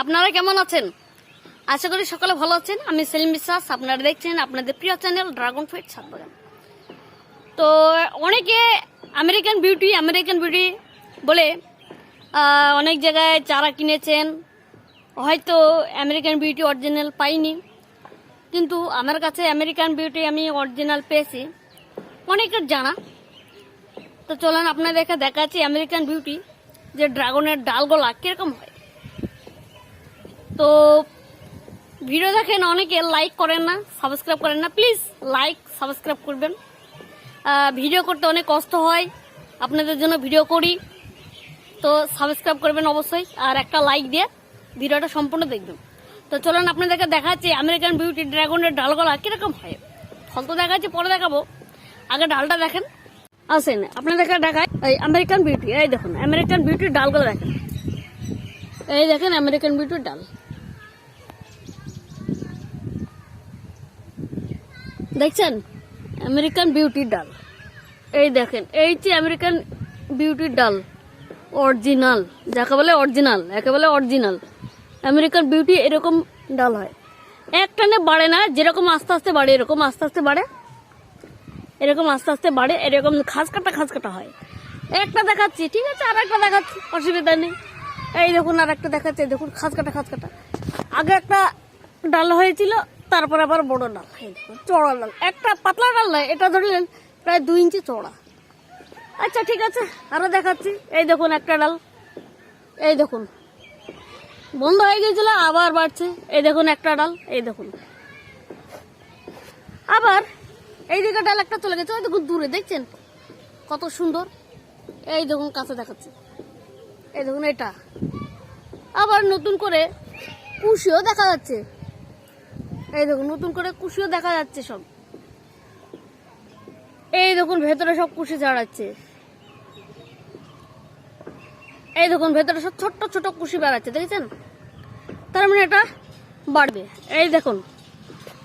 আপনারা কেমন আছেন? আশা করি সকলে ভালো আছেন। আমি সেলিম বিশ্বাস, আপনারা দেখছেন আপনাদের প্রিয় চ্যানেল ড্রাগন ফ্রুইট ছাদ বাগান তো অনেকে আমেরিকান বিউটি আমেরিকান বিউটি বলে অনেক জায়গায় চারা কিনেছেন। হয়তো আমেরিকান বিউটি অরিজিনাল পাইনি। কিন্তু আমার কাছে আমেরিকান বিউটি আমি অরিজিনাল পেয়েছি। অনেকের জানা। তো চলেন আপনাদেরকে দেখাচ্ছি আমেরিকান বিউটি, যে ড্রাগনের ডালগোলা কীরকম হয়। তো ভিডিও দেখেন, অনেকে লাইক করেন না সাবস্ক্রাইব করেন না প্লিজ লাইক সাবস্ক্রাইব করবেন। ভিডিও করতে অনেক কষ্ট হয়, আপনাদের জন্য ভিডিও করি। তো সাবস্ক্রাইব করবেন অবশ্যই, আর একটা লাইক দিয়ে ভিডিওটা সম্পূর্ণ দেখবেন। তো চলুন, আপনাদেরকে দেখাচ্ছি আমেরিকান বিউটি ড্রাগনের ডালগোলা কীরকম হয়। ফল তো দেখাচ্ছি, পরে দেখাবো। আগে ডালটা দেখেন। আসেন, আপনাদেরকে দেখায় এই আমেরিকান বিউটি এই দেখুন আমেরিকান বিউটির ডালগুলো দেখেন। এই দেখেন আমেরিকান বিউটির ডাল। দেখছেন? আমেরিকান বিউটির ডাল এই দেখেন, এই যে আমেরিকান বিউটির ডাল অরিজিনাল যাকে বলে অরিজিনাল একে বলে অরিজিনাল আমেরিকান বিউটি এরকম ডাল হয়। একটানে বাড়ে না, যেরকম আস্তে আস্তে বাড়ে, এরকম আস্তে আস্তে বাড়ে। এরকম আস্তে আস্তে বাড়ে, এরকম খাস কাটা খাস কাটা হয়। একটা দেখাচ্ছি, ঠিক আছে আর একটা দেখাচ্ছি, অসুবিধা নেই। এই দেখুন আর একটা দেখাচ্ছি দেখুন খাস কাটা খাস কাটা আগে একটা ডাল হয়েছিল তারপর আবার বড় ডাল চড়া ডাল একটা পাতলা ডাল নয়, এটা ধরলেন প্রায় দুই ইঞ্চি চড়া আচ্ছা ঠিক আছে, আরও দেখাচ্ছি। এই দেখুন একটা ডাল এই দেখুন। বন্ধ হয়ে গিয়েছিল, আবার বাড়ছে। এই দেখুন একটা ডাল এই দেখুন। আবার এই দিকে ডাল একটা চলে গেছে, ওই দেখুন দূরে, দেখছেন? কত সুন্দর। এই দেখুন, কাছে দেখাচ্ছে। এই দেখুন, এটা। আবার নতুন করে কুশিও দেখা যাচ্ছে। এই দেখুন, নতুন করে কুশিও দেখা যাচ্ছে সব। এই দেখুন, ভেতরে সব কুশি ছাড়াচ্ছে। এই দেখুন, ভেতরে সব ছোট্ট ছোট কুশি বেড়াচ্ছে, দেখেছেন? তার মানে এটা বাড়বে। এই দেখুন,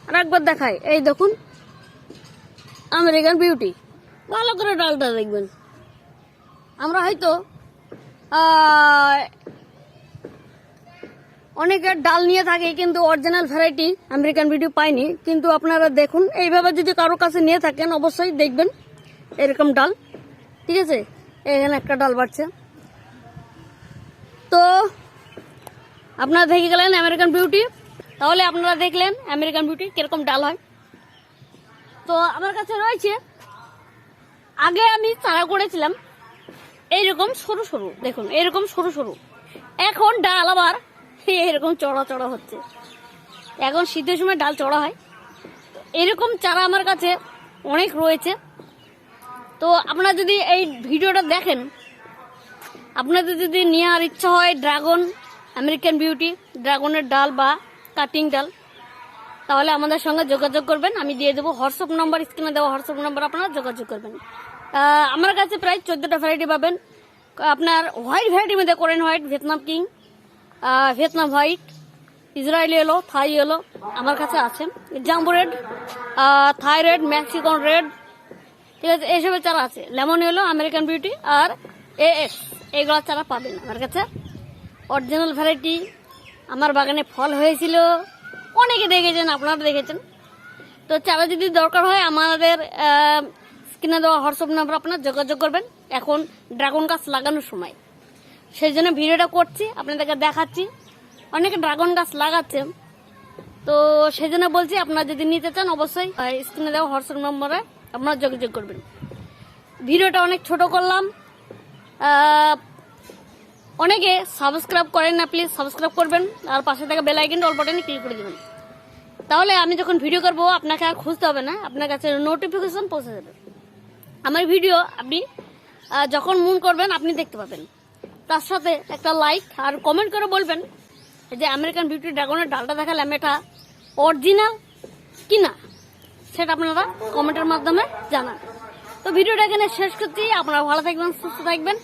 আর একবার দেখাই। এই দেখুন, আমেরিকান বিউটি। ভালো করে ডালটা দেখবেন। আমরা হয়তো অনেকের ডাল নিয়ে থাকে, কিন্তু অরিজিনাল ভ্যারাইটি আমেরিকান বিউটি পাইনি। কিন্তু আপনারা দেখুন, এইভাবে যদি কারও কাছে নিয়ে থাকেন, অবশ্যই দেখবেন এরকম ডাল। ঠিক আছে? এখানে একটা ডাল বাড়ছে। তো, আপনারা দেখে গেলেন আমেরিকান বিউটি তাহলে আপনারা দেখলেন আমেরিকান বিউটি কীরকম ডাল হয়। তো, আমার কাছে রয়েছে, আগে আমি চারা করেছিলাম, এইরকম সরু সরু, দেখুন এরকম সরু সরু। এখন ডাল আবার এরকম চড়া চড়া হচ্ছে। এখন শীতের সময় ডাল চড়া হয়। এরকম চারা আমার কাছে অনেক রয়েছে। তো আপনারা যদি এই ভিডিওটা দেখেন, আপনাদের যদি নেওয়ার ইচ্ছা হয় ড্রাগন, আমেরিকান বিউটি, ড্রাগনের ডাল বা কাটিং ডাল, তাহলে আমাদের সঙ্গে যোগাযোগ করবেন। আমি দিয়ে দেবো হোয়াটসঅ্যাপ নাম্বার, স্ক্রিনে দেওয়া হোয়াটসঅ্যাপ নাম্বার, আপনারা যোগাযোগ করবেন। আমার কাছে প্রায় চোদ্দোটা ভ্যারাইটি পাবেন। আপনার হোয়াইট ভ্যারাইটির মধ্যে করেন white Vietnam king Vietnam white Israeli এলো, থাই এলো, আমার কাছে আছে। জাম্বু red Thai red, Mexican red, ঠিক আছে, এইসবের চারা আছে। লেমন এলো, আমেরিকান বিউটি আর এ এস, এইগুলো চারা পাবেন আমার কাছে। অরিজিনাল ভ্যারাইটি, আমার বাগানে ফল হয়েছিল। অনেকে দেখেছেন, আপনারা দেখেছেন। তো চারা যদি দরকার হয়, আমাদের স্ক্রিনে দেওয়া হোয়াটসঅ্যাপ নাম্বার, আপনার যোগাযোগ করবেন। এখন ড্রাগন গাছ লাগানোর সময়। সেই জন্য ভিডিওটা করছি, আপনাদেরকে দেখাচ্ছি। অনেকে ড্রাগন গাছ লাগাচ্ছে। তো সেই জন্য বলছি, আপনারা যদি নিতে চান, অবশ্যই স্ক্রিনে দেওয়া হোয়াটসঅ্যাপ নম্বরে আপনারা যোগাযোগ করবেন। ভিডিওটা অনেক ছোট করলাম। অনেকে সাবস্ক্রাইব করেন না প্লিজ সাবস্ক্রাইব করবেন। আর পাশে থাকা বেল আইকনটা অল বাটনে ক্লিক করে দেবেন। তাহলে আমি যখন ভিডিও করব, আপনাকে আর খুঁজতে হবে না। আপনার কাছে নোটিফিকেশন পৌঁছে যাবে। আমার ভিডিও আপনি যখন মন করবেন, আপনি দেখতে পাবেন। তার সাথে একটা লাইক আর কমেন্ট করে বলবেন যে আমেরিকান বিউটি ড্রাগনের ডালটা দেখালাম এটা অরিজিনাল কি না সেটা আপনারা কমেন্টের মাধ্যমে জানান তো ভিডিওটা এখানে শেষ করছি। আপনারা ভালো থাকবেন, সুস্থ থাকবেন।